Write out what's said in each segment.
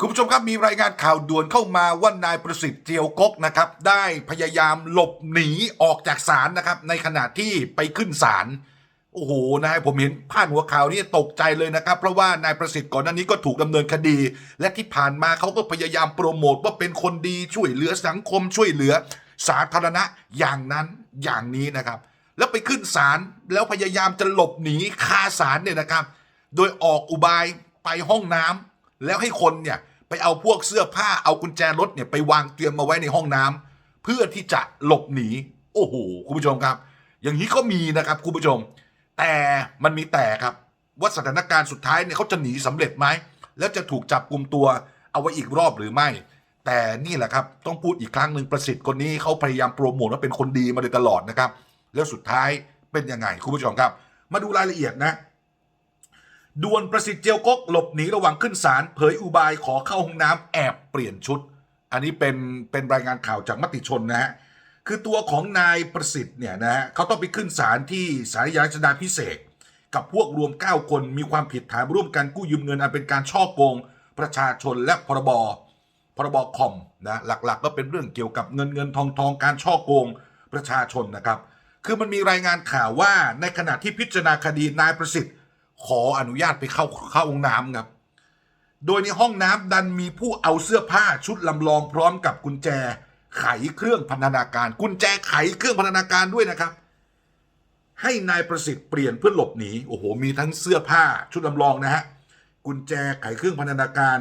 คุณผู้ชมครับมีรายงานข่าวด่วนเข้ามาว่านายประสิทธิ์เจียวกกนะครับได้พยายามหลบหนีออกจากศาลนะครับ ในขณะที่ไปขึ้นศาลโอ้โหนะฮะผมเห็นพาดหัวข่าวนี่ตกใจเลยนะครับ เพราะว่านายประสิทธิ์ก่อนหน้านี้ก็ถูกดำเนินคดี และที่ผ่านมาเขาก็พยายามโปรโมทว่าเป็นคนดีช่วยเหลือสังคมช่วยเหลือ สาธารณะอย่างนั้นอย่างนี้นะครับ แล้วไปขึ้นศาลแล้วพยายามจะหลบหนีคาศาลเนี่ยนะครับ โดยออกอุบายไปห้องน้ำ แล้วให้คนเนี่ยไปเอาพวกเสื้อผ้าเอากุญแจรถเนี่ยไปวางเตรียมมาไว้ในห้องน้ำเพื่อที่จะหลบหนี โอ้โหคุณผู้ชมครับ อย่างนี้ก็มีนะครับคุณผู้ชม แต่มันมีแต่ครับว่าสถานการณ์สุดท้ายเนี่ยเขาจะหนีสำเร็จไหมแล้วจะถูกจับกลุ่มตัวเอาไว้อีกรอบหรือไม่ แต่นี่แหละครับต้องพูดอีกครั้งหนึ่งประสิทธิ์คนนี้เขาพยายามโปรโมทว่าเป็นคนดีมาโดยตลอดนะครับ แล้วสุดท้ายเป็นยังไงคุณผู้ชมครับ มาดูรายละเอียดนะ ดวนประสิทธิ์เจียวกกหลบหนีระหว่างขึ้นศาลเผยอุบายขอเข้าห้องน้ำแอบเปลี่ยนชุด อันนี้เป็นเป็นรายงานข่าวจากมติชนนะฮะคือตัวของนายประสิทธิ์เนี่ยนะฮะเขาต้องไปขึ้นศาลที่สารยาชดาพิเศษกกับพวกรวม 9 คนมีความผิดฐานร่วมกันกู้ยืมเงินอันเป็นการช่อโกง ประชาชนและพรบพรบคอมนะหลักๆ ก็เป็นเรื่องเกี่ยวกับเงินเงินทองทองการช่อโกงประชาชนนะครับ คือมันมีรายงานข่าวว่าในขณะที่พิจารณาคดีนายประสิทธิ์ ขออนุญาตไปเข้าเข้าห้องน้ำครับ โดยในห้องน้ำดันมีผู้เอาเสื้อผ้าชุดลำลองพร้อมกับกุญแจ ไขเครื่องพันธนาการ กุญแจไขเครื่องพันธนาการด้วยนะครับ ให้นายประสิทธิ์เปลี่ยนเพื่อหลบหนีโอ้โหมีทั้งเสื้อผ้าชุดลำลองนะฮะกุญแจไขเครื่องพันธนาการ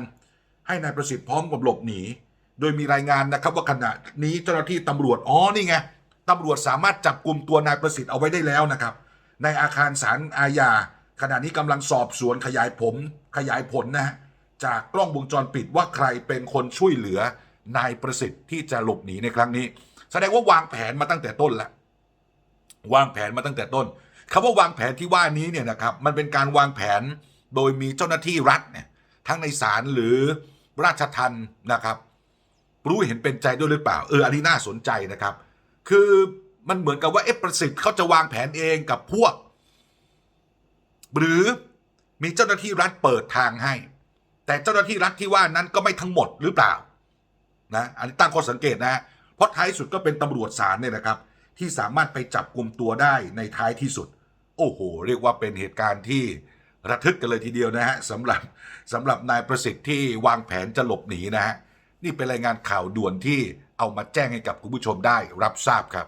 ให้นายประสิทธิ์พร้อมกับหลบหนี โดยมีรายงานนะครับ ว่าขณะนี้เจ้าหน้าที่ตำรวจอ๋อนี่ไงตำรวจสามารถจับกลุ่มตัวนายประสิทธิ์เอาไว้ได้แล้วนะครับ ในอาคารศาลอาญา ขณะนี้กำลังสอบสวนขยายผมขยายผลนะฮะจากกล้องวงจรปิดว่าใครเป็นคนช่วยเหลือนายประสิทธิ์ที่จะหลบหนีในครั้งนี้ แสดงว่าวางแผนมาตั้งแต่ต้นล้ววางแผนมาตั้งแต่ต้นคำว่าวางแผนที่ว่านี้เนี่ยนะครับ มันเป็นการวางแผนโดยมีเจ้าหน้าที่รัฐเนี่ยทั้งในศาลหรือราชทันนะครับ รู้เห็นเป็นใจด้วยหรือเปล่า เอออันนี้น่าสนใจนะครับ คือมันเหมือนกับว่าเอฟประสิทธิ์เขาจะวางแผนเองกับพวก หรือมีเจ้าหน้าที่รัฐเปิดทางให้ แต่เจ้าหน้าที่รัฐที่ว่านั้นก็ไม่ทั้งหมดหรือเปล่านะอันนี้ตั้งข้อสังเกตนะฮะเพราะท้ายสุดก็เป็นตำรวจศาลเนี่ยนะครับ ที่สามารถไปจับกลุ่มตัวได้ในท้ายที่สุด โอ้โห เรียกว่าเป็นเหตุการณ์ที่ระทึกกันเลยทีเดียวนะฮะสำหรับสำหรับนายประสิทธิ์ที่วางแผนจะหลบหนีนะฮะนี่เป็นรายงานข่าวด่วนที่เอามาแจ้งให้กับคุณผู้ชมได้รับทราบครับ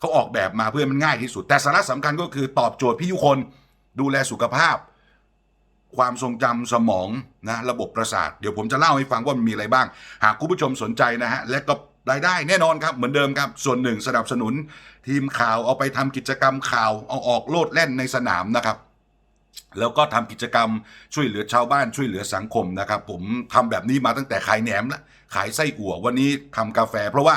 เขาออกแบบมาเพื่อให้มันง่ายที่สุด แต่สาระสำคัญก็คือตอบโจทย์พี่ยุคนดูแลสุขภาพ ความทรงจำสมองนะระบบประสาท เดี๋ยวผมจะเล่าให้ฟังว่ามันมีอะไรบ้าง หากคุณผู้ชมสนใจนะฮะ และก็รายได้แน่นอนครับ เหมือนเดิมครับ ส่วนหนึ่งสนับสนุน ทีมข่าวเอาไปทำกิจกรรมข่าวเอาออกโลดแล่นในสนามนะครับแล้วก็ทำกิจกรรมช่วยเหลือชาวบ้านช่วยเหลือสังคมนะครับ ผมทำแบบนี้มาตั้งแต่ขายแหนมละขายไส้อั่ววันนี้ทำกาแฟ เพราะว่า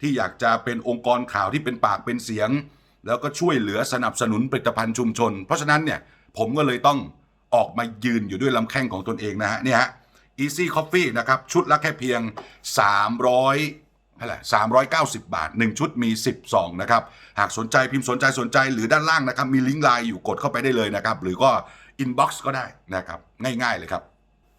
ที่อยากจะเป็นองค์กรข่าวที่เป็นปากเป็นเสียง แล้วก็ช่วยเหลือสนับสนุนผลิตภัณฑ์ชุมชน เพราะฉะนั้นเนี่ยผมก็เลยต้องออกมายืนอยู่ด้วยลำแข้งของตนเองนะฮะเนี่ยฮะ Easy Coffee นะครับชุดละแค่เพียง 300เท่าไหร่390บาท 1 ชุดมี 10ซองนะครับ หากสนใจพิมพ์สนใจสนใจหรือด้านล่างนะครับ มีลิงก์ไลน์อยู่กดเข้าไปได้เลยนะครับ หรือก็ inbox ก็ได้นะครับ ง่ายๆเลยครับ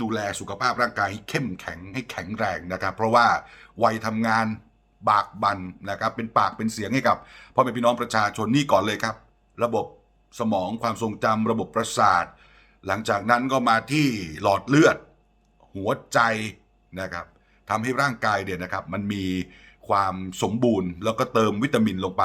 ดูแลสุขภาพร่างกายให้เข้มแข็งให้แข็งแรงนะครับ เพราะว่าวัยทำงานบากบันนะครับเป็นปากเป็นเสียงให้กับพ่อแม่พี่น้องประชาชนนี่ก่อนเลยครับ ระบบสมองความทรงจำระบบประสาท หลังจากนั้นก็มาที่หลอดเลือด หัวใจนะครับทำให้ร่างกายเนี่ยนะครับ มันมีความสมบูรณ์แล้วก็เติมวิตามินลงไป